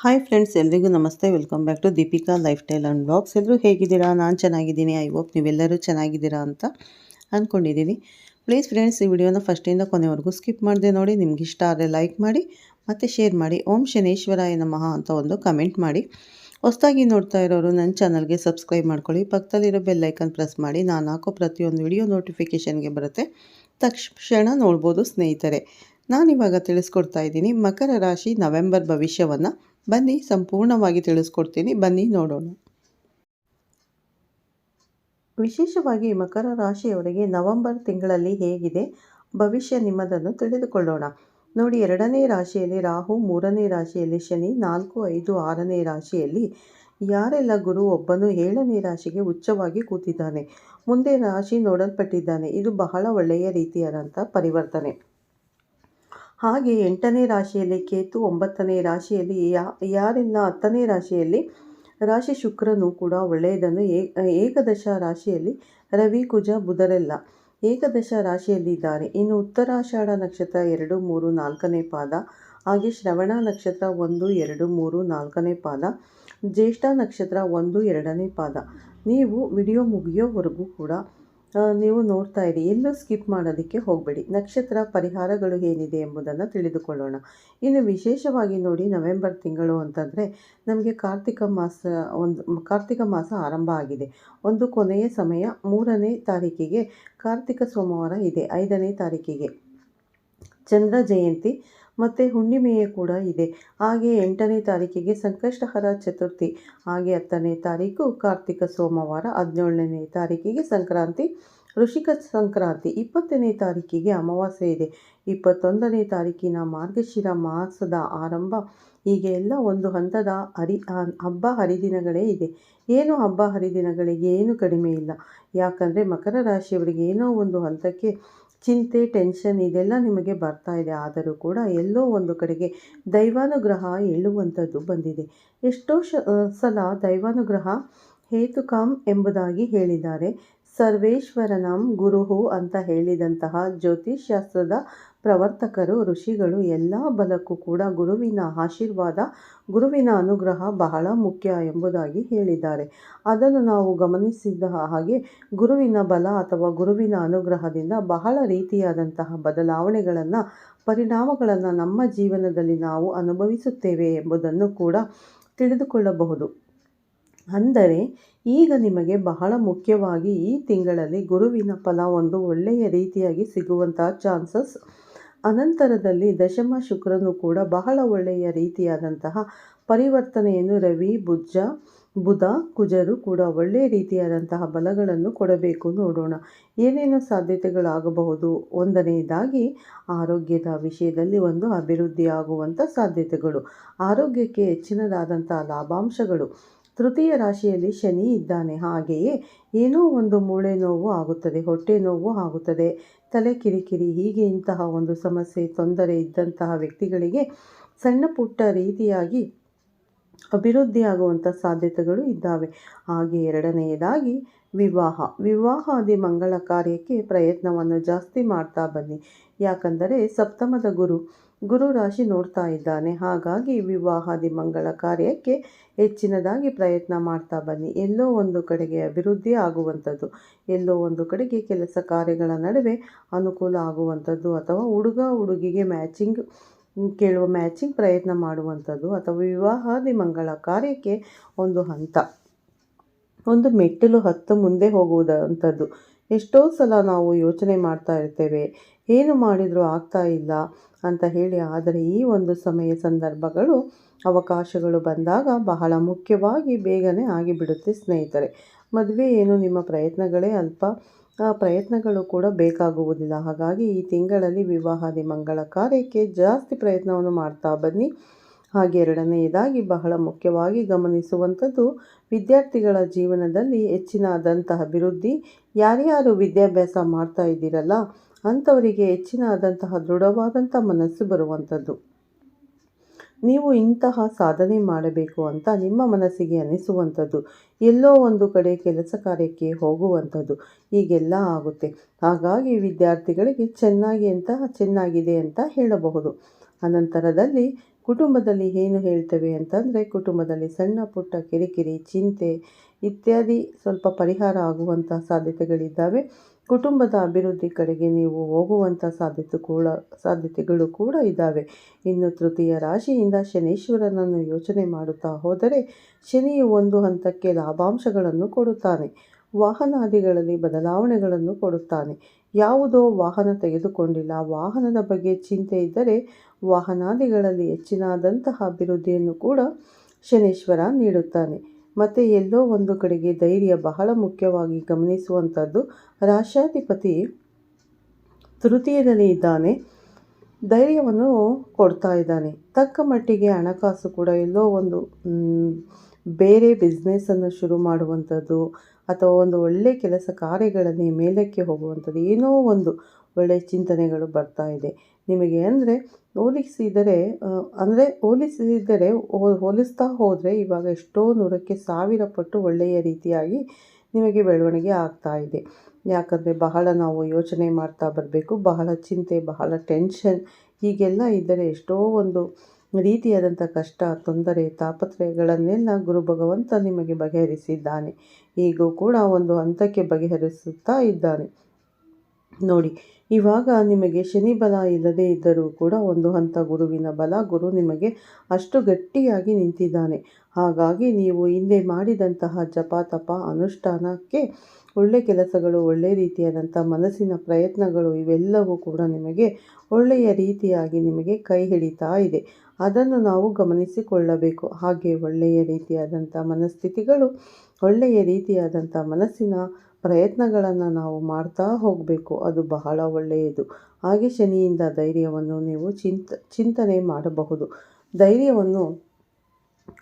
Hi friends ಎಲ್ರಿಗೂ ನಮಸ್ತೆ. Welcome back to Deepika lifestyle and blogs ಎಲ್ಲರೂ ಹೇಗಿದ್ದೀರಾ? ನಾನು ಚೆನ್ನಾಗಿದ್ದೀನಿ. ಐ ಹೋಪ್ ನೀವೆಲ್ಲರೂ ಚೆನ್ನಾಗಿದ್ದೀರಾ ಅಂತ ಅಂದ್ಕೊಂಡಿದ್ದೀನಿ ಪ್ಲೀಸ್ ಫ್ರೆಂಡ್ಸ್ ಈ ವಿಡಿಯೋನ ಫಸ್ಟಿಂದ ಕೊನೆವರೆಗೂ ಸ್ಕಿಪ್ ಮಾಡಿದೆ ನೋಡಿ. ನಿಮ್ಗೆ ಇಷ್ಟ ಆದರೆ ಲೈಕ್ ಮಾಡಿ, ಮತ್ತು ಶೇರ್ ಮಾಡಿ. ಓಂ ಶನೇಶ್ವರಾಯ ನಮಃ ಅಂತ ಒಂದು ಕಮೆಂಟ್ ಮಾಡಿ. ಹೊಸದಾಗಿ ನೋಡ್ತಾ ಇರೋರು ನನ್ನ ಚಾನಲ್ಗೆ ಸಬ್ಸ್ಕ್ರೈಬ್ ಮಾಡ್ಕೊಳ್ಳಿ. ಪಕ್ಕದಲ್ಲಿರೋ ಬೆಲ್ ಐಕನ್ ಪ್ರೆಸ್ ಮಾಡಿ. ನಾನು ಹಾಕೋ ಪ್ರತಿಯೊಂದು ವಿಡಿಯೋ ನೋಟಿಫಿಕೇಷನ್ಗೆ ಬರುತ್ತೆ. ತಕ್ಷಣ ನೋಡ್ಬೋದು ಸ್ನೇಹಿತರೆ. ನಾನಿವಾಗ ತಿಳಿಸ್ಕೊಡ್ತಾ ಇದ್ದೀನಿ. ಮಕರ ರಾಶಿ ನವೆಂಬರ್ ಭವಿಷ್ಯವನ್ನು ಬನ್ನಿ, ಸಂಪೂರ್ಣವಾಗಿ ತಿಳಿಸ್ಕೊಡ್ತೀನಿ. ಬನ್ನಿ, ನೋಡೋಣ. ವಿಶೇಷವಾಗಿ ಮಕರ ರಾಶಿಯವರಿಗೆ ನವೆಂಬರ್ ತಿಂಗಳಲ್ಲಿ ಹೇಗಿದೆ? ಭವಿಷ್ಯ ನಿಮ್ಮದನ್ನು ತಿಳಿದುಕೊಳ್ಳೋಣ. ನೋಡಿ, ಎರಡನೇ ರಾಶಿಯಲ್ಲಿ ರಾಹು, ಮೂರನೇ ರಾಶಿಯಲ್ಲಿ ಶನಿ, ನಾಲ್ಕು, ಐದು, ಆರನೇ ರಾಶಿಯಲ್ಲಿ ಯಾರೆಲ್ಲ ಗುರು ಒಬ್ಬನು ಏಳನೇ ರಾಶಿಗೆ ಉಚ್ಚವಾಗಿ ಕೂತಿದ್ದಾನೆ? ಮುಂದೆ ರಾಶಿ ನೋಡಲ್ಪಟ್ಟಿದ್ದಾನೆ. ಇದು ಬಹಳ ಒಳ್ಳೆಯ ರೀತಿಯಾದಂಥ ಪರಿವರ್ತನೆ. ಹಾಗೆ ಎಂಟನೇ ರಾಶಿಯಲ್ಲಿ ಕೇತು ಒಂಬತ್ತನೇ ರಾಶಿಯಲ್ಲಿ ಯಾ ಯಾರೆಲ್ಲ ಹತ್ತನೇ ರಾಶಿಯಲ್ಲಿ ರಾಶಿ ಶುಕ್ರನು ಕೂಡ ಒಳ್ಳೆಯದನ್ನು ಏಕದಶ ರಾಶಿಯಲ್ಲಿ ರವಿ, ಕುಜ, ಬುಧರೆಲ್ಲ ಏಕದಶ ರಾಶಿಯಲ್ಲಿದ್ದಾರೆ ಇನ್ನು ಉತ್ತರಾಷಾಢ ನಕ್ಷತ್ರ ಎರಡು, ಮೂರು, ನಾಲ್ಕನೇ ಪಾದ ಹಾಗೆ ಶ್ರವಣ ನಕ್ಷತ್ರ ಒಂದು, ಎರಡು, ಮೂರು, ನಾಲ್ಕನೇ ಪಾದ ಜ್ಯೇಷ್ಠ ನಕ್ಷತ್ರ ಒಂದು, ಎರಡನೇ ಪಾದ. ನೀವು ವಿಡಿಯೋ ಮುಗಿಯೋವರೆಗೂ ಕೂಡ ನೀವು ನೋಡ್ತಾ ಇರಿ. ಎಲ್ಲೂ ಸ್ಕಿಪ್ ಮಾಡೋದಕ್ಕೆ ಹೋಗಬೇಡಿ. ನಕ್ಷತ್ರ ಪರಿಹಾರಗಳು ಏನಿದೆ ಎಂಬುದನ್ನು ತಿಳಿದುಕೊಳ್ಳೋಣ. ಇನ್ನು ವಿಶೇಷವಾಗಿ ನೋಡಿ ನವೆಂಬರ್ ತಿಂಗಳು ಅಂತಂದರೆ ನಮಗೆ ಕಾರ್ತಿಕ ಮಾಸ ಒಂದು, ಕಾರ್ತಿಕ ಮಾಸ ಆರಂಭ ಆಗಿದೆ. ಒಂದು ಕೊನೆಯ ಸಮಯ, ಮೂರನೇ ತಾರೀಕಿಗೆ ಕಾರ್ತಿಕ ಸೋಮವಾರ ಇದೆ. ಐದನೇ ತಾರೀಕಿಗೆ ಚಂದ್ರ ಜಯಂತಿ. ಮತ್ತು ಹುಣ್ಣಿಮೆಯೇ ಕೂಡ ಇದೆ. ಹಾಗೆ ಎಂಟನೇ ತಾರೀಕಿಗೆ ಸಂಕಷ್ಟಹರ ಚತುರ್ಥಿ. ಹಾಗೆ ಹತ್ತನೇ ತಾರೀಕು ಕಾರ್ತಿಕ ಸೋಮವಾರ, ಹದಿನೇಳನೇ ತಾರೀಕಿಗೆ ಸಂಕ್ರಾಂತಿ, ಋಷಿಕ ಸಂಕ್ರಾಂತಿ, ಇಪ್ಪತ್ತನೇ ತಾರೀಕಿಗೆ ಅಮಾವಾಸ್ಯೆ ಇದೆ. ಇಪ್ಪತ್ತೊಂದನೇ ತಾರೀಕಿನ ಮಾರ್ಗಶಿರ ಮಾಸದ ಆರಂಭ. ಹೀಗೆ ಎಲ್ಲ ಒಂದು ಹಂತದ ಹರಿ, ಹಬ್ಬ ಹರಿದಿನಗಳೇ ಇದೆ. ಏನು ಹಬ್ಬ ಹರಿದಿನಗಳಿಗೆ ಏನು ಕಡಿಮೆ ಇಲ್ಲ. ಯಾಕಂದರೆ ಮಕರ ರಾಶಿಯವರಿಗೆ ಏನೋ ಒಂದು ಹಂತಕ್ಕೆ ಚಿಂತೆ, ಟೆನ್ಷನ್ ಇದೆಲ್ಲ ನಿಮಗೆ ಬರ್ತಾ ಇದೆ. ಆದರೂ ಕೂಡ ಎಲ್ಲೋ ಒಂದು ಕಡೆಗೆ ದೈವಾನುಗ್ರಹ ಹೇಳುವಂಥದ್ದು ಬಂದಿದೆ. ಎಷ್ಟೋ ಶ ಸಲ ದೈವಾನುಗ್ರಹ ಹೇತುಕಾಮ್ ಎಂಬುದಾಗಿ ಹೇಳಿದ್ದಾರೆ. ಸರ್ವೇಶ್ವರನಂ ಗುರುಹು ಅಂತ ಹೇಳಿದಂತಹ ಜ್ಯೋತಿಷ್ಶಾಸ್ತ್ರದ ಪ್ರವರ್ತಕರು, ಋಷಿಗಳು ಎಲ್ಲ ಬಲಕ್ಕೂ ಕೂಡ ಗುರುವಿನ ಆಶೀರ್ವಾದ, ಗುರುವಿನ ಅನುಗ್ರಹ ಬಹಳ ಮುಖ್ಯ ಎಂಬುದಾಗಿ ಹೇಳಿದ್ದಾರೆ. ಅದನ್ನು ನಾವು ಗಮನಿಸಿದ ಹಾಗೆ ಗುರುವಿನ ಬಲ ಅಥವಾ ಗುರುವಿನ ಅನುಗ್ರಹದಿಂದ ಬಹಳ ರೀತಿಯಾದಂತಹ ಬದಲಾವಣೆಗಳನ್ನು, ಪರಿಣಾಮಗಳನ್ನು ನಮ್ಮ ಜೀವನದಲ್ಲಿ ನಾವು ಅನುಭವಿಸುತ್ತೇವೆ ಎಂಬುದನ್ನು ಕೂಡ ತಿಳಿದುಕೊಳ್ಳಬಹುದು. ಅಂದರೆ, ಈಗ ನಿಮಗೆ ಬಹಳ ಮುಖ್ಯವಾಗಿ ಈ ತಿಂಗಳಲ್ಲಿ ಗುರುವಿನ ಫಲ ಒಂದು ಒಳ್ಳೆಯ ರೀತಿಯಾಗಿ ಸಿಗುವಂತಹ ಚಾನ್ಸಸ್ ಅನಂತರದಲ್ಲಿ ದಶಮ ಶುಕ್ರನು ಕೂಡ ಬಹಳ ಒಳ್ಳೆಯ ರೀತಿಯಾದಂತಹ ಪರಿವರ್ತನೆಯನ್ನು ರವಿ, ಬುಜ್ಜ, ಬುಧ, ಕುಜರು ಕೂಡ ಒಳ್ಳೆಯ ರೀತಿಯಾದಂತಹ ಬಲಗಳನ್ನು ಕೊಡಬೇಕು ನೋಡೋಣ. ಏನೇನು ಸಾಧ್ಯತೆಗಳಾಗಬಹುದು? ಒಂದನೆಯದಾಗಿ, ಆರೋಗ್ಯದ ವಿಷಯದಲ್ಲಿ ಒಂದು ಅಭಿವೃದ್ಧಿಯಾಗುವಂಥ ಸಾಧ್ಯತೆಗಳು. ಆರೋಗ್ಯಕ್ಕೆ ಹೆಚ್ಚಿನದಾದಂಥ ಲಾಭಾಂಶಗಳು. ತೃತೀಯ ರಾಶಿಯಲ್ಲಿ ಶನಿ ಇದ್ದಾನೆ, ಹಾಗೆಯೇ ಏನೋ ಒಂದು ಮೂಳೆ ನೋವು ಆಗುತ್ತದೆ, ಹೊಟ್ಟೆ ನೋವು ಆಗುತ್ತದೆ, ತಲೆ ಕಿರಿಕಿರಿ, ಹೀಗೆ ಇಂತಹ ಒಂದು ಸಮಸ್ಯೆ, ತೊಂದರೆ ಇದ್ದಂತಹ ವ್ಯಕ್ತಿಗಳಿಗೆ ಸಣ್ಣ ಪುಟ್ಟ ರೀತಿಯಾಗಿ ಅಭಿವೃದ್ಧಿಯಾಗುವಂಥ ಸಾಧ್ಯತೆಗಳು ಇದ್ದಾವೆ. ಹಾಗೆ ಎರಡನೆಯದಾಗಿ ವಿವಾಹ. ವಿವಾಹಾದಿ ಮಂಗಳ ಕಾರ್ಯಕ್ಕೆ ಪ್ರಯತ್ನವನ್ನು ಜಾಸ್ತಿ ಮಾಡ್ತಾ ಬನ್ನಿ. ಯಾಕಂದರೆ ಸಪ್ತಮದ ಗುರು ಗುರು ರಾಶಿ ನೋಡ್ತಾ ಇದ್ದಾನೆ. ಹಾಗಾಗಿ ವಿವಾಹಾದಿ ಮಂಗಳ ಕಾರ್ಯಕ್ಕೆ ಹೆಚ್ಚಿನದಾಗಿ ಪ್ರಯತ್ನ ಮಾಡ್ತಾ ಬನ್ನಿ. ಎಲ್ಲೋ ಒಂದು ಕಡೆಗೆ ಅಭಿವೃದ್ಧಿ ಆಗುವಂಥದ್ದು, ಎಲ್ಲೋ ಒಂದು ಕಡೆಗೆ ಕೆಲಸ ಕಾರ್ಯಗಳ ನಡುವೆ ಅನುಕೂಲ ಆಗುವಂಥದ್ದು ಅಥವಾ ಹುಡುಗ ಹುಡುಗಿಗೆ ಮ್ಯಾಚಿಂಗ್ ಕೇಳುವ ಮ್ಯಾಚಿಂಗ್ ಪ್ರಯತ್ನ ಮಾಡುವಂಥದ್ದು ಅಥವಾ ವಿವಾಹಾದಿ ಮಂಗಳ ಕಾರ್ಯಕ್ಕೆ ಒಂದು ಹಂತ, ಒಂದು ಮೆಟ್ಟಿಲು ಹತ್ತು ಮುಂದೆ ಹೋಗುವುದಂಥದ್ದು. ಎಷ್ಟೋ ಸಲ ನಾವು ಯೋಚನೆ ಮಾಡ್ತಾ ಇರ್ತೇವೆ, ಏನು ಮಾಡಿದರೂ ಆಗ್ತಾ ಇಲ್ಲ ಅಂತ ಹೇಳಿ. ಆದರೆ ಈ ಒಂದು ಸಮಯ ಸಂದರ್ಭಗಳು, ಅವಕಾಶಗಳು ಬಂದಾಗ ಬಹಳ ಮುಖ್ಯವಾಗಿ ಬೇಗನೆ ಆಗಿಬಿಡುತ್ತೆ ಸ್ನೇಹಿತರೆ. ಮದುವೆ ಏನು ನಿಮ್ಮ ಪ್ರಯತ್ನಗಳೇ ಅಲ್ಪ. ಪ್ರಯತ್ನಗಳು ಕೂಡ ಬೇಕಾಗುವುದಿಲ್ಲ. ಹಾಗಾಗಿ ಈ ತಿಂಗಳಲ್ಲಿ ವಿವಾಹಾದಿ ಮಂಗಳ ಕಾರ್ಯಕ್ಕೆ ಜಾಸ್ತಿ ಪ್ರಯತ್ನವನ್ನು ಮಾಡ್ತಾ ಬನ್ನಿ. ಹಾಗೆ ಎರಡನೆಯದಾಗಿ ಬಹಳ ಮುಖ್ಯವಾಗಿ ಗಮನಿಸುವಂಥದ್ದು ವಿದ್ಯಾರ್ಥಿಗಳ ಜೀವನದಲ್ಲಿ ಹೆಚ್ಚಿನಾದಂತಹ ಅಭಿವೃದ್ಧಿ. ಯಾರ್ಯಾರು ವಿದ್ಯಾಭ್ಯಾಸ ಮಾಡ್ತಾ ಇದ್ದೀರಲ್ಲ, ಅಂಥವರಿಗೆ ಹೆಚ್ಚಿನಾದಂತಹ ದೃಢವಾದಂಥ ಮನಸ್ಸು ಬರುವಂಥದ್ದು. ನೀವು ಇಂತಹ ಸಾಧನೆ ಮಾಡಬೇಕು ಅಂತ ನಿಮ್ಮ ಮನಸ್ಸಿಗೆ ಅನಿಸುವಂಥದ್ದು. ಎಲ್ಲೋ ಒಂದು ಕಡೆ ಕೆಲಸ ಕಾರ್ಯಕ್ಕೆ ಹೋಗುವಂಥದ್ದು. ಹೀಗೆಲ್ಲ ಆಗುತ್ತೆ. ಹಾಗಾಗಿ ವಿದ್ಯಾರ್ಥಿಗಳಿಗೆ ಚೆನ್ನಾಗಿ ಅಂತ ಚೆನ್ನಾಗಿದೆ ಅಂತ ಹೇಳಬಹುದು. ಅನಂತರದಲ್ಲಿ ಕುಟುಂಬದಲ್ಲಿ ಏನು ಹೇಳ್ತೇವೆ ಅಂತಂದರೆ ಕುಟುಂಬದಲ್ಲಿ ಸಣ್ಣ, ಪುಟ್ಟ, ಕಿರಿಕಿರಿ, ಚಿಂತೆ ಇತ್ಯಾದಿ ಸ್ವಲ್ಪ ಪರಿಹಾರ ಆಗುವಂಥ ಸಾಧ್ಯತೆಗಳಿದ್ದಾವೆ. ಕುಟುಂಬದ ಅಭಿವೃದ್ಧಿ ಕಡೆಗೆ ನೀವು ಹೋಗುವಂಥ ಸಾಧ್ಯತೆ ಕೂಡ, ಸಾಧ್ಯತೆಗಳು ಕೂಡ ಇದ್ದಾವೆ. ಇನ್ನು ತೃತೀಯ ರಾಶಿಯಿಂದ ಶನೀಶ್ವರನನ್ನು ಯೋಚನೆ ಮಾಡುತ್ತಾ ಹೋದರೆ ಶನಿಯು ಒಂದು ಹಂತಕ್ಕೆ ಲಾಭಾಂಶಗಳನ್ನು ಕೊಡುತ್ತಾನೆ. ವಾಹನಾದಿಗಳಲ್ಲಿ ಬದಲಾವಣೆಗಳನ್ನು ಕೊಡುತ್ತಾನೆ. ಯಾವುದೋ ವಾಹನ ತೆಗೆದುಕೊಂಡಿಲ್ಲ. ವಾಹನದ ಬಗ್ಗೆ ಚಿಂತೆ ಇದ್ದರೆ ವಾಹನಾದಿಗಳಲ್ಲಿ ಹೆಚ್ಚಿನಾದಂತಹ ಅಭಿವೃದ್ಧಿಯನ್ನು ಕೂಡ ಶನೇಶ್ವರ ನೀಡುತ್ತಾನೆ. ಮತ್ತು ಎಲ್ಲೋ ಒಂದು ಕಡೆಗೆ ಧೈರ್ಯ ಬಹಳ ಮುಖ್ಯವಾಗಿ ಗಮನಿಸುವಂಥದ್ದು ರಾಷ್ಟ್ರಾಧಿಪತಿ ತೃತೀಯದಲ್ಲಿ ಇದ್ದಾನೆ. ಧೈರ್ಯವನ್ನು ಕೊಡ್ತಾ ಇದ್ದಾನೆ. ತಕ್ಕ ಮಟ್ಟಿಗೆ ಹಣಕಾಸು ಕೂಡ ಎಲ್ಲೋ ಒಂದು ಬೇರೆ ಬಿಸ್ನೆಸ್ಸನ್ನು ಶುರು ಮಾಡುವಂಥದ್ದು ಅಥವಾ ಒಂದು ಒಳ್ಳೆಯ ಕೆಲಸ ಕಾರ್ಯಗಳಲ್ಲಿ ಮೇಲಕ್ಕೆ ಹೋಗುವಂಥದ್ದು ಏನೋ ಒಂದು ಒಳ್ಳೆಯ ಚಿಂತನೆಗಳು ಬರ್ತಾ ಇದೆ. ನಿಮಗೆ ಅಂದರೆ ಹೋಲಿಸಿದರೆ ಅಂದರೆ ಹೋಲಿಸಿದರೆ ಹೋಲಿಸ್ತಾ ಹೋದರೆ ಇವಾಗ ಎಷ್ಟೋ ನೂರಕ್ಕೆ ಸಾವಿರ ಪಟ್ಟು ಒಳ್ಳೆಯ ರೀತಿಯಾಗಿ ನಿಮಗೆ ಬೆಳವಣಿಗೆ ಆಗ್ತಾ ಇದೆ. ಯಾಕಂದರೆ ಬಹಳ ನಾವು ಯೋಚನೆ ಮಾಡ್ತಾ ಬರಬೇಕು, ಬಹಳ ಚಿಂತೆ, ಬಹಳ ಟೆನ್ಷನ್ ಹೀಗೆಲ್ಲ ಇದ್ದರೆ ಎಷ್ಟೋ ಒಂದು ರೀತಿಯಾದಂಥ ಕಷ್ಟ, ತೊಂದರೆ, ತಾಪತ್ರಯಗಳನ್ನೆಲ್ಲ ಗುರು ಭಗವಂತ ನಿಮಗೆ ಬಗೆಹರಿಸಿದ್ದಾನೆ. ಈಗೂ ಕೂಡ ಒಂದು ಹಂತಕ್ಕೆ ಬಗೆಹರಿಸುತ್ತಾ ಇದ್ದಾನೆ. ನೋಡಿ, ಇವಾಗ ನಿಮಗೆ ಶನಿ ಬಲ ಇಲ್ಲದೇ ಇದ್ದರೂ ಕೂಡ ಒಂದು ಹಂತ ಗುರುವಿನ ಬಲ, ಗುರು ನಿಮಗೆ ಅಷ್ಟು ಗಟ್ಟಿಯಾಗಿ ನಿಂತಿದ್ದಾನೆ. ಹಾಗಾಗಿ ನೀವು ಹಿಂದೆ ಮಾಡಿದಂತಹ ಜಪ, ತಪ, ಅನುಷ್ಠಾನಕ್ಕೆ ಒಳ್ಳೆ ಕೆಲಸಗಳು, ಒಳ್ಳೆ ರೀತಿಯಾದಂಥ ಮನಸ್ಸಿನ ಪ್ರಯತ್ನಗಳು ಇವೆಲ್ಲವೂ ಕೂಡ ನಿಮಗೆ ಒಳ್ಳೆಯ ರೀತಿಯಾಗಿ ನಿಮಗೆ ಕೈ ಹಿಡಿತಾ ಇದೆ. ಅದನ್ನು ನಾವು ಗಮನಿಸಿಕೊಳ್ಳಬೇಕು. ಹಾಗೆ ಒಳ್ಳೆಯ ರೀತಿಯಾದಂಥ ಮನಸ್ಥಿತಿಗಳು, ಒಳ್ಳೆಯ ರೀತಿಯಾದಂಥ ಮನಸ್ಸಿನ ಪ್ರಯತ್ನಗಳನ್ನು ನಾವು ಮಾಡ್ತಾ ಹೋಗಬೇಕು. ಅದು ಬಹಳ ಒಳ್ಳೆಯದು. ಹಾಗೆ ಶನಿಯಿಂದ ಧೈರ್ಯವನ್ನು ನೀವು ಚಿಂತ, ಚಿಂತನೆ ಮಾಡಬಹುದು. ಧೈರ್ಯವನ್ನು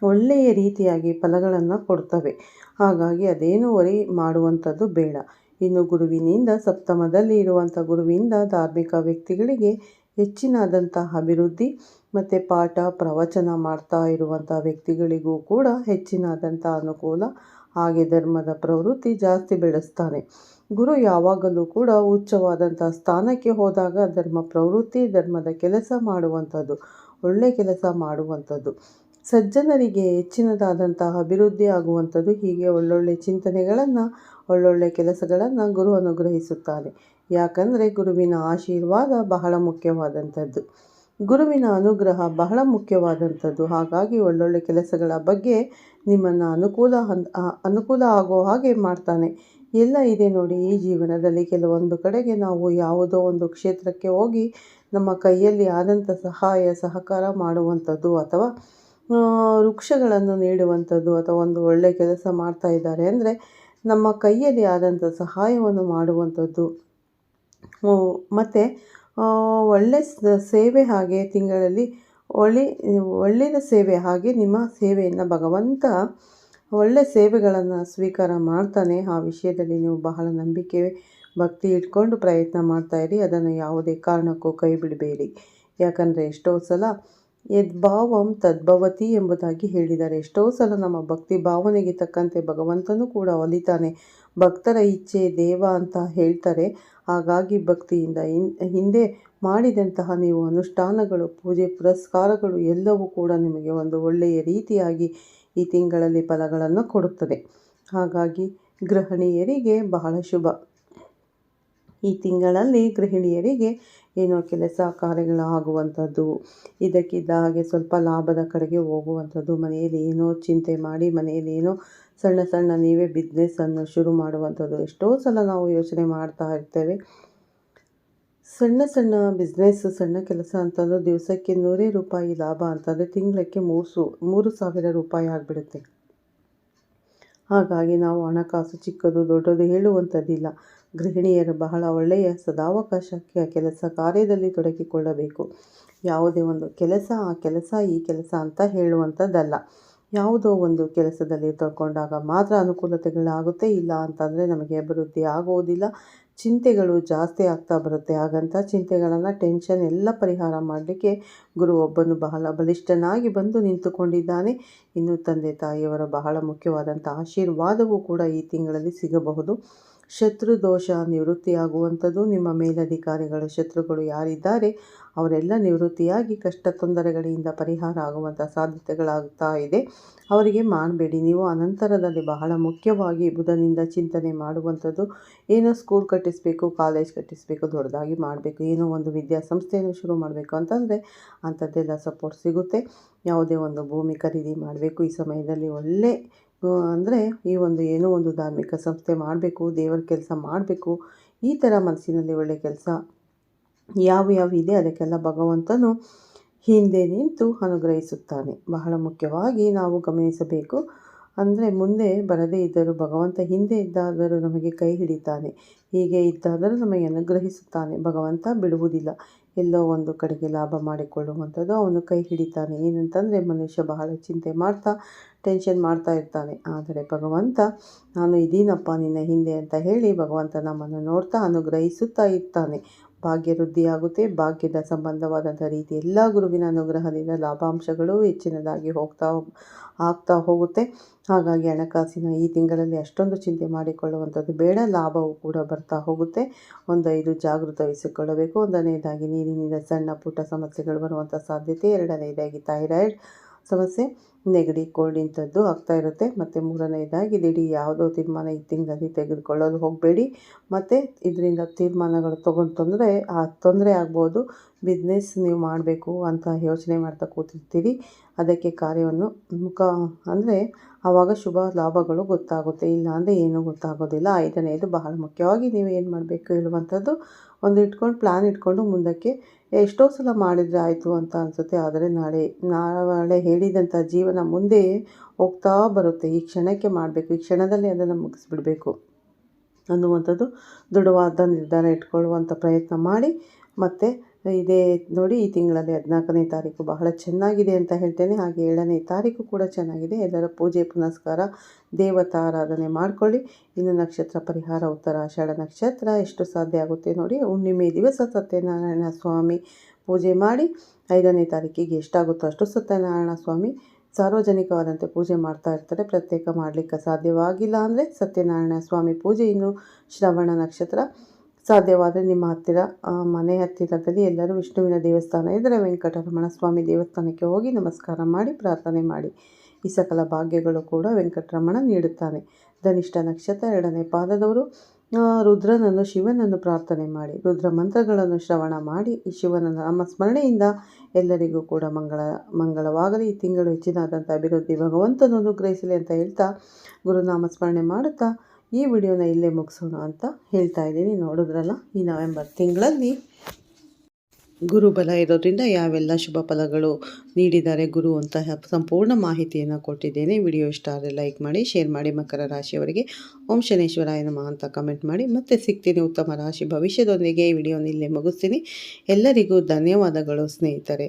ಒಳ್ಳೆಯ ರೀತಿಯಾಗಿ ಫಲಗಳನ್ನು ಕೊಡ್ತವೆ. ಹಾಗಾಗಿ ಅದೇನು ವರಿ ಮಾಡುವಂಥದ್ದು ಬೇಡ. ಇನ್ನು ಗುರುವಿನಿಂದ ಸಪ್ತಮದಲ್ಲಿ ಇರುವಂಥ ಗುರುವಿನಿಂದ ಧಾರ್ಮಿಕ ವ್ಯಕ್ತಿಗಳಿಗೆ ಹೆಚ್ಚಿನಾದಂತಹ ಅಭಿವೃದ್ಧಿ ಮತ್ತು ಪಾಠ, ಪ್ರವಚನ ಮಾಡ್ತಾ ಇರುವಂಥ ವ್ಯಕ್ತಿಗಳಿಗೂ ಕೂಡ ಹೆಚ್ಚಿನಾದಂಥ ಅನುಕೂಲ. ಹಾಗೆ ಧರ್ಮದ ಪ್ರವೃತ್ತಿ ಜಾಸ್ತಿ ಬೆಳೆಸ್ತಾನೆ. ಗುರು ಯಾವಾಗಲೂ ಕೂಡ ಉಚ್ಚವಾದಂಥ ಸ್ಥಾನಕ್ಕೆ ಹೋದಾಗ ಧರ್ಮ ಪ್ರವೃತ್ತಿ, ಧರ್ಮದ ಕೆಲಸ ಮಾಡುವಂಥದ್ದು ಒಳ್ಳೆಯ ಕೆಲಸ ಮಾಡುವಂಥದ್ದು ಸಜ್ಜನರಿಗೆ ಹೆಚ್ಚಿನದಾದಂತಹ ಅಭಿವೃದ್ಧಿ ಆಗುವಂಥದ್ದು ಹೀಗೆ ಒಳ್ಳೊಳ್ಳೆ ಚಿಂತನೆಗಳನ್ನು, ಒಳ್ಳೊಳ್ಳೆ ಕೆಲಸಗಳನ್ನು ಗುರು ಅನುಗ್ರಹಿಸುತ್ತಾನೆ. ಯಾಕಂದರೆ ಗುರುವಿನ ಆಶೀರ್ವಾದ ಬಹಳ ಮುಖ್ಯವಾದಂಥದ್ದು ಗುರುವಿನ ಅನುಗ್ರಹ ಬಹಳ ಮುಖ್ಯವಾದಂಥದ್ದು. ಹಾಗಾಗಿ ಒಳ್ಳೊಳ್ಳೆ ಕೆಲಸಗಳ ಬಗ್ಗೆ ನಿಮ್ಮನ್ನು ಅನುಕೂಲ ಅನುಕೂಲ ಆಗೋ ಹಾಗೆ ಮಾಡ್ತಾನೆ. ಎಲ್ಲ ಇದೆ ನೋಡಿ, ಈ ಜೀವನದಲ್ಲಿ ಕೆಲವೊಂದು ಕಡೆಗೆ ನಾವು ಯಾವುದೋ ಒಂದು ಕ್ಷೇತ್ರಕ್ಕೆ ಹೋಗಿ ನಮ್ಮ ಕೈಯಲ್ಲಿ ಆದಂಥ ಸಹಾಯ, ಸಹಕಾರ ಮಾಡುವಂಥದ್ದು ಅಥವಾ ವೃಕ್ಷಗಳನ್ನು ನೀಡುವಂಥದ್ದು ಅಥವಾ ಒಂದು ಒಳ್ಳೆಯ ಕೆಲಸ ಮಾಡ್ತಾ ಇದ್ದಾರೆ ಅಂದರೆ ನಮ್ಮ ಕೈಯಲ್ಲಿ ಆದಂಥ ಸಹಾಯವನ್ನು ಮಾಡುವಂಥದ್ದು. ಮತ್ತು ಒಳ್ಳೆ ಸೇವೆ ಹಾಗೆ ತಿಂಗಳಲ್ಲಿ ಒಳ್ಳೆ ಒಳ್ಳೆಯ ಸೇವೆ ಹಾಗೆ ನಿಮ್ಮ ಸೇವೆಯನ್ನು ಭಗವಂತ ಒಳ್ಳೆ ಸೇವೆಗಳನ್ನು ಸ್ವೀಕಾರ ಮಾಡ್ತಾನೆ. ಆ ವಿಷಯದಲ್ಲಿ ನೀವು ಬಹಳ ನಂಬಿಕೆ ಭಕ್ತಿ ಇಟ್ಕೊಂಡು ಪ್ರಯತ್ನ ಮಾಡ್ತಾಯಿರಿ ಅದನ್ನು ಯಾವುದೇ ಕಾರಣಕ್ಕೂ ಕೈ ಬಿಡಬೇಡಿ. ಯಾಕಂದರೆ ಎಷ್ಟೋ ಸಲ ಯದ್ಭಾವಂ ತದ್ಭವತಿ ಎಂಬುದಾಗಿ ಹೇಳಿದ್ದಾರೆ. ಎಷ್ಟೋ ಸಲ ನಮ್ಮ ಭಕ್ತಿ ಭಾವನೆಗೆ ತಕ್ಕಂತೆ ಭಗವಂತನೂ ಕೂಡ ಒಲಿತಾನೆ. ಭಕ್ತರ ಇಚ್ಛೆ ದೇವ ಅಂತ ಹೇಳ್ತಾರೆ. ಹಾಗಾಗಿ ಭಕ್ತಿಯಿಂದ ಹಿಂದೆ ಮಾಡಿದಂತಹ ನೀವು ಅನುಷ್ಠಾನಗಳು, ಪೂಜೆ, ಪುರಸ್ಕಾರಗಳು ಎಲ್ಲವೂ ಕೂಡ ನಿಮಗೆ ಒಂದು ಒಳ್ಳೆಯ ರೀತಿಯಾಗಿ ಈ ತಿಂಗಳಲ್ಲಿ ಫಲಗಳನ್ನು ಕೊಡುತ್ತದೆ. ಹಾಗಾಗಿ ಗೃಹಿಣಿಯರಿಗೆ ಬಹಳ ಶುಭ. ಈ ತಿಂಗಳಲ್ಲಿ ಗೃಹಿಣಿಯರಿಗೆ ಏನೋ ಕೆಲಸ ಕಾರ್ಯಗಳು ಆಗುವಂಥದ್ದು, ಇದಕ್ಕಿದ್ದ ಹಾಗೆ ಸ್ವಲ್ಪ ಲಾಭದ ಕಡೆಗೆ ಹೋಗುವಂಥದ್ದು, ಮನೆಯಲ್ಲಿ ಏನೋ ಚಿಂತೆ ಮಾಡಿ ಮನೆಯಲ್ಲಿ ಏನೋ ಸಣ್ಣ ಸಣ್ಣ ನೀವೇ ಬಿಸ್ನೆಸ್ಸನ್ನು ಶುರು ಮಾಡುವಂಥದ್ದು. ಎಷ್ಟೋ ಸಲ ನಾವು ಯೋಚನೆ ಮಾಡ್ತಾ ಇರ್ತೇವೆ. ಸಣ್ಣ ಸಣ್ಣ ಬಿಸ್ನೆಸ್ ಸಣ್ಣ ಕೆಲಸ ಅಂತಂದ್ರೆ ದಿವಸಕ್ಕೆ ನೂರೇ ರೂಪಾಯಿ ಲಾಭ ಅಂತಂದರೆ ತಿಂಗಳಕ್ಕೆ ಮೂರು ಸು, ಮೂರು ಸಾವಿರ ರೂಪಾಯಿ ಆಗಿಬಿಡುತ್ತೆ. ಹಾಗಾಗಿ ನಾವು ಹಣಕಾಸು ಚಿಕ್ಕದು ದೊಡ್ಡದು ಹೇಳುವಂಥದ್ದಿಲ್ಲ. ಗೃಹಿಣಿಯರು ಬಹಳ ಒಳ್ಳೆಯ ಸದಾವಕಾಶಕ್ಕೆ ಕೆಲಸ ಕಾರ್ಯದಲ್ಲಿ ತೊಡಗಿಕೊಳ್ಳಬೇಕು. ಯಾವುದೇ ಒಂದು ಕೆಲಸ, ಆ ಕೆಲಸ ಈ ಕೆಲಸ ಅಂತ ಹೇಳುವಂಥದ್ದಲ್ಲ. ಯಾವುದೋ ಒಂದು ಕೆಲಸದಲ್ಲಿ ತಗೊಂಡಾಗ ಮಾತ್ರ ಅನುಕೂಲತೆಗಳಾಗುತ್ತೆ. ಇಲ್ಲ ಅಂತಂದರೆ ನಮಗೆ ಅಭಿವೃದ್ಧಿ ಆಗೋದಿಲ್ಲ. ಚಿಂತೆಗಳು ಜಾಸ್ತಿ ಆಗ್ತಾ ಬರುತ್ತೆ. ಹಾಗಂತ ಚಿಂತೆಗಳನ್ನು ಟೆನ್ಷನ್ ಎಲ್ಲ ಪರಿಹಾರ ಮಾಡಲಿಕ್ಕೆ ಗುರು ಒಬ್ಬನು ಬಹಳ ಬಲಿಷ್ಠನಾಗಿ ಬಂದು ನಿಂತುಕೊಂಡಿದ್ದಾನೆ. ಇನ್ನು ತಂದೆ ತಾಯಿಯವರ ಬಹಳ ಮುಖ್ಯವಾದಂಥ ಆಶೀರ್ವಾದವೂ ಕೂಡ ಈ ತಿಂಗಳಲ್ಲಿ ಸಿಗಬಹುದು. ಶತ್ರು ದೋಷ ನಿವೃತ್ತಿಯಾಗುವಂಥದ್ದು. ನಿಮ್ಮ ಮೇಲಧಿಕಾರಿಗಳು, ಶತ್ರುಗಳು ಯಾರಿದ್ದಾರೆ, ಅವರೆಲ್ಲ ನಿವೃತ್ತಿಯಾಗಿ ಕಷ್ಟ ತೊಂದರೆಗಳಿಂದ ಪರಿಹಾರ ಆಗುವಂಥ ಸಾಧ್ಯತೆಗಳಾಗ್ತಾ ಇದೆ. ಅವರಿಗೆ ಮಾಡಬೇಡಿ. ನೀವು ಅನಂತರದಲ್ಲಿ ಬಹಳ ಮುಖ್ಯವಾಗಿ ಬುಧನಿಂದ ಚಿಂತನೆ ಮಾಡುವಂಥದ್ದು. ಏನೋ ಸ್ಕೂಲ್ ಕಟ್ಟಿಸಬೇಕು, ಕಾಲೇಜ್ ಕಟ್ಟಿಸಬೇಕು, ದೊಡ್ಡದಾಗಿ ಮಾಡಬೇಕು, ಏನೋ ಒಂದು ವಿದ್ಯಾಸಂಸ್ಥೆಯನ್ನು ಶುರು ಮಾಡಬೇಕು ಅಂತಂದರೆ ಅಂಥದ್ದೆಲ್ಲ ಸಪೋರ್ಟ್ ಸಿಗುತ್ತೆ. ಯಾವುದೇ ಒಂದು ಭೂಮಿ ಖರೀದಿ ಮಾಡಬೇಕು. ಈ ಸಮಯದಲ್ಲಿ ಒಳ್ಳೆ ಅಂದರೆ ಈ ಒಂದು ಏನೋ ಒಂದು ಧಾರ್ಮಿಕ ಸಂಸ್ಥೆ ಮಾಡಬೇಕು, ದೇವರ ಕೆಲಸ ಮಾಡಬೇಕು, ಈ ಥರ ಮನಸ್ಸಿನಲ್ಲಿ ಒಳ್ಳೆಯ ಕೆಲಸ ಯಾವ ಯಾವ ಇದೆ, ಅದಕ್ಕೆಲ್ಲ ಭಗವಂತನು ಹಿಂದೆ ನಿಂತು ಅನುಗ್ರಹಿಸುತ್ತಾನೆ. ಬಹಳ ಮುಖ್ಯವಾಗಿ ನಾವು ಗಮನಿಸಬೇಕು ಅಂದರೆ ಮುಂದೆ ಬರದೇ ಇದ್ದರೂ ಭಗವಂತ ಹಿಂದೆ ಇದ್ದಾದರೂ ನಮಗೆ ಕೈ ಹಿಡಿತಾನೆ. ಹೀಗೆ ಇದ್ದಾದರೂ ನಮಗೆ ಅನುಗ್ರಹಿಸುತ್ತಾನೆ. ಭಗವಂತ ಬಿಡುವುದಿಲ್ಲ. ಎಲ್ಲೋ ಒಂದು ಕಡೆಗೆ ಲಾಭ ಮಾಡಿಕೊಳ್ಳುವಂಥದ್ದು ಅವನು ಕೈ ಹಿಡಿತಾನೆ. ಏನಂತಂದರೆ ಮನುಷ್ಯ ಬಹಳ ಚಿಂತೆ ಮಾಡ್ತಾ, ಟೆನ್ಷನ್ ಮಾಡ್ತಾ ಇರ್ತಾನೆ. ಆದರೆ ಭಗವಂತ, ನಾನು ಇದೀನಪ್ಪ ನಿನ್ನ ಹಿಂದೆ ಅಂತ ಹೇಳಿ ಭಗವಂತ ನಮ್ಮನ್ನು ನೋಡ್ತಾ ಅನುಗ್ರಹಿಸುತ್ತಾ ಇರ್ತಾನೆ. ಭಾಗ್ಯ ವೃದ್ಧಿಯಾಗುತ್ತೆ ಭಾಗ್ಯದ ಸಂಬಂಧವಾದಂಥ ರೀತಿ ಎಲ್ಲ ಗುರುವಿನ ಅನುಗ್ರಹದಿಂದ ಲಾಭಾಂಶಗಳು ಹೆಚ್ಚಿನದಾಗಿ ಹೋಗ್ತಾ ಆಗ್ತಾ ಹೋಗುತ್ತೆ. ಹಾಗಾಗಿ ಹಣಕಾಸಿನ ಈ ತಿಂಗಳಲ್ಲಿ ಅಷ್ಟೊಂದು ಚಿಂತೆ ಮಾಡಿಕೊಳ್ಳುವಂಥದ್ದು ಬೇಡ. ಲಾಭವು ಕೂಡ ಬರ್ತಾ ಹೋಗುತ್ತೆ. ಒಂದು ಐದು ಜಾಗೃತ ವಹಿಸಿಕೊಳ್ಳಬೇಕು. ಒಂದನೇದಾಗಿ ನೀರಿನಿಂದ ಸಣ್ಣ ಪುಟ್ಟ ಸಮಸ್ಯೆಗಳು ಬರುವಂಥ ಸಾಧ್ಯತೆ. ಎರಡನೇದಾಗಿ ಥೈರಾಯ್ಡ್ ಸಮಸ್ಯೆ. ನೆಗಡಿ, ಕೋಲ್ಡ್ ಇಂಥದ್ದು ಆಗ್ತಾ ಇರುತ್ತೆ. ಮತ್ತು ಮೂರನೇದಾಗಿ ದಿಢೀ ಯಾವುದೋ ತೀರ್ಮಾನ ಈ ತಿಂಗಳಲ್ಲಿ ತೆಗೆದುಕೊಳ್ಳೋದು ಹೋಗಬೇಡಿ. ಮತ್ತು ಇದರಿಂದ ತೀರ್ಮಾನಗಳು ತೊಗೊಂಡು ತೊಂದರೆ ಆ ತೊಂದರೆ ಆಗ್ಬೋದು. ಬಿಸ್ನೆಸ್ ನೀವು ಮಾಡಬೇಕು ಅಂತ ಯೋಚನೆ ಮಾಡ್ತಾ ಕೂತಿರ್ತೀರಿ. ಅದಕ್ಕೆ ಕಾರ್ಯವನ್ನು ಮುಖ, ಅಂದರೆ ಆವಾಗ ಶುಭ ಲಾಭಗಳು ಗೊತ್ತಾಗುತ್ತೆ. ಇಲ್ಲ ಅಂದರೆ ಏನೂ ಗೊತ್ತಾಗೋದಿಲ್ಲ. ಐದನೇದು ಬಹಳ ಮುಖ್ಯವಾಗಿ ನೀವು ಏನು ಮಾಡಬೇಕು ಹೇಳುವಂಥದ್ದು, ಒಂದು ಇಟ್ಕೊಂಡು ಪ್ಲ್ಯಾನ್ ಇಟ್ಕೊಂಡು ಮುಂದಕ್ಕೆ ಎಷ್ಟೋ ಸಲ ಮಾಡಿದರೆ ಆಯಿತು ಅಂತ ಅನಿಸುತ್ತೆ. ಆದರೆ ನಾಳೆ ನಾಳೆ ಹೇಳಿದಂಥ ಜೀವನ ಮುಂದೆ ಹೋಗ್ತಾ ಬರುತ್ತೆ. ಈ ಕ್ಷಣಕ್ಕೆ ಮಾಡಬೇಕು. ಈ ಕ್ಷಣದಲ್ಲಿ ಅದನ್ನು ಮುಗಿಸ್ಬಿಡಬೇಕು ಅನ್ನುವಂಥದ್ದು ದೃಢವಾದ ನಿರ್ಧಾರ ಇಟ್ಕೊಳ್ಳುವಂಥ ಪ್ರಯತ್ನ ಮಾಡಿ ಮತ್ತು ಇದೇ ನೋಡಿ, ಈ ತಿಂಗಳಲ್ಲಿ ಹದಿನಾಲ್ಕನೇ ತಾರೀಕು ಬಹಳ ಚೆನ್ನಾಗಿದೆ ಅಂತ ಹೇಳ್ತೇನೆ. ಹಾಗೆ ಏಳನೇ ತಾರೀಕು ಕೂಡ ಚೆನ್ನಾಗಿದೆ. ಎಲ್ಲರ ಪೂಜೆ, ಪುನಸ್ಕಾರ ದೇವತಾ ಆರಾಧನೆ ಮಾಡಿಕೊಳ್ಳಿ. ಇನ್ನು ನಕ್ಷತ್ರ ಪರಿಹಾರ, ಉತ್ತರ ಆಷಾಢ ನಕ್ಷತ್ರ, ಎಷ್ಟು ಸಾಧ್ಯ ಆಗುತ್ತೆ ನೋಡಿ. ಹುಣ್ಣಿಮೆ ದಿವಸ ಸತ್ಯನಾರಾಯಣ ಸ್ವಾಮಿ ಪೂಜೆ ಮಾಡಿ, ಐದನೇ ತಾರೀಕಿಗೆ ಎಷ್ಟಾಗುತ್ತೋ ಅಷ್ಟು ಸತ್ಯನಾರಾಯಣ ಸ್ವಾಮಿ ಸಾರ್ವಜನಿಕವಾದಂತೆ ಪೂಜೆ ಮಾಡ್ತಾ ಇರ್ತಾರೆ. ಪ್ರತ್ಯೇಕ ಮಾಡಲಿಕ್ಕೆ ಸಾಧ್ಯವಾಗಿಲ್ಲ ಅಂದರೆ ಸತ್ಯನಾರಾಯಣ ಸ್ವಾಮಿ ಪೂಜೆ. ಇನ್ನು ಶ್ರವಣ ನಕ್ಷತ್ರ ಸಾಧ್ಯವಾದರೆ ನಿಮ್ಮ ಹತ್ತಿರ ಮನೆ ಹತ್ತಿರದಲ್ಲಿ ಎಲ್ಲರೂ ವಿಷ್ಣುವಿನ ದೇವಸ್ಥಾನ ಇದ್ದರೆ ವೆಂಕಟರಮಣ ಸ್ವಾಮಿ ದೇವಸ್ಥಾನಕ್ಕೆ ಹೋಗಿ ನಮಸ್ಕಾರ ಮಾಡಿ, ಪ್ರಾರ್ಥನೆ ಮಾಡಿ. ಈ ಸಕಲ ಭಾಗ್ಯಗಳು ಕೂಡ ವೆಂಕಟರಮಣ ನೀಡುತ್ತಾನೆ. ಧನಿಷ್ಠ ನಕ್ಷತ್ರ ಎರಡನೇ ಪಾದದವರು ರುದ್ರನನ್ನು ಶಿವನನ್ನು ಪ್ರಾರ್ಥನೆ ಮಾಡಿ. ರುದ್ರ ಮಂತ್ರಗಳನ್ನು ಶ್ರವಣ ಮಾಡಿ. ಈ ಶಿವನ ನಾಮಸ್ಮರಣೆಯಿಂದ ಎಲ್ಲರಿಗೂ ಕೂಡ ಮಂಗಳ, ಮಂಗಳವಾಗಲಿ. ಈ ತಿಂಗಳು ಹೆಚ್ಚಿನಾದಂಥ ಅಭಿವೃದ್ಧಿ ಭಗವಂತನನ್ನು ಅನುಗ್ರಹಿಸಲಿ ಅಂತ ಹೇಳ್ತಾ ಗುರುನಾಮ ಸ್ಮರಣೆ ಮಾಡುತ್ತಾ ಈ ವಿಡಿಯೋನ ಇಲ್ಲೇ ಮುಗಿಸೋಣ ಅಂತ ಹೇಳ್ತಾ ಇದ್ದೀನಿ. ನೋಡಿದ್ರಲ್ಲ, ಈ ನವೆಂಬರ್ ತಿಂಗಳಲ್ಲಿ ಗುರುಬಲ ಇರೋದ್ರಿಂದ ಯಾವೆಲ್ಲ ಶುಭ ಫಲಗಳು ನೀಡಿದ್ದಾರೆ ಗುರು ಅಂತ ಸಂಪೂರ್ಣ ಮಾಹಿತಿಯನ್ನು ಕೊಟ್ಟಿದ್ದೇನೆ. ವಿಡಿಯೋ ಇಷ್ಟ ಆದರೆ ಲೈಕ್ ಮಾಡಿ, ಶೇರ್ ಮಾಡಿ. ಮಕರ ರಾಶಿಯವರಿಗೆ ಓಂ ಶನೇಶ್ವರಾಯ ನಮಃ ಅಂತ ಕಮೆಂಟ್ ಮಾಡಿ. ಮತ್ತೆ ಸಿಗ್ತೀನಿ ಉತ್ತಮ ರಾಶಿ ಭವಿಷ್ಯದೊಂದಿಗೆ. ಈ ವಿಡಿಯೋನ ಇಲ್ಲೇ ಮುಗಿಸ್ತೀನಿ. ಎಲ್ಲರಿಗೂ ಧನ್ಯವಾದಗಳು ಸ್ನೇಹಿತರೆ.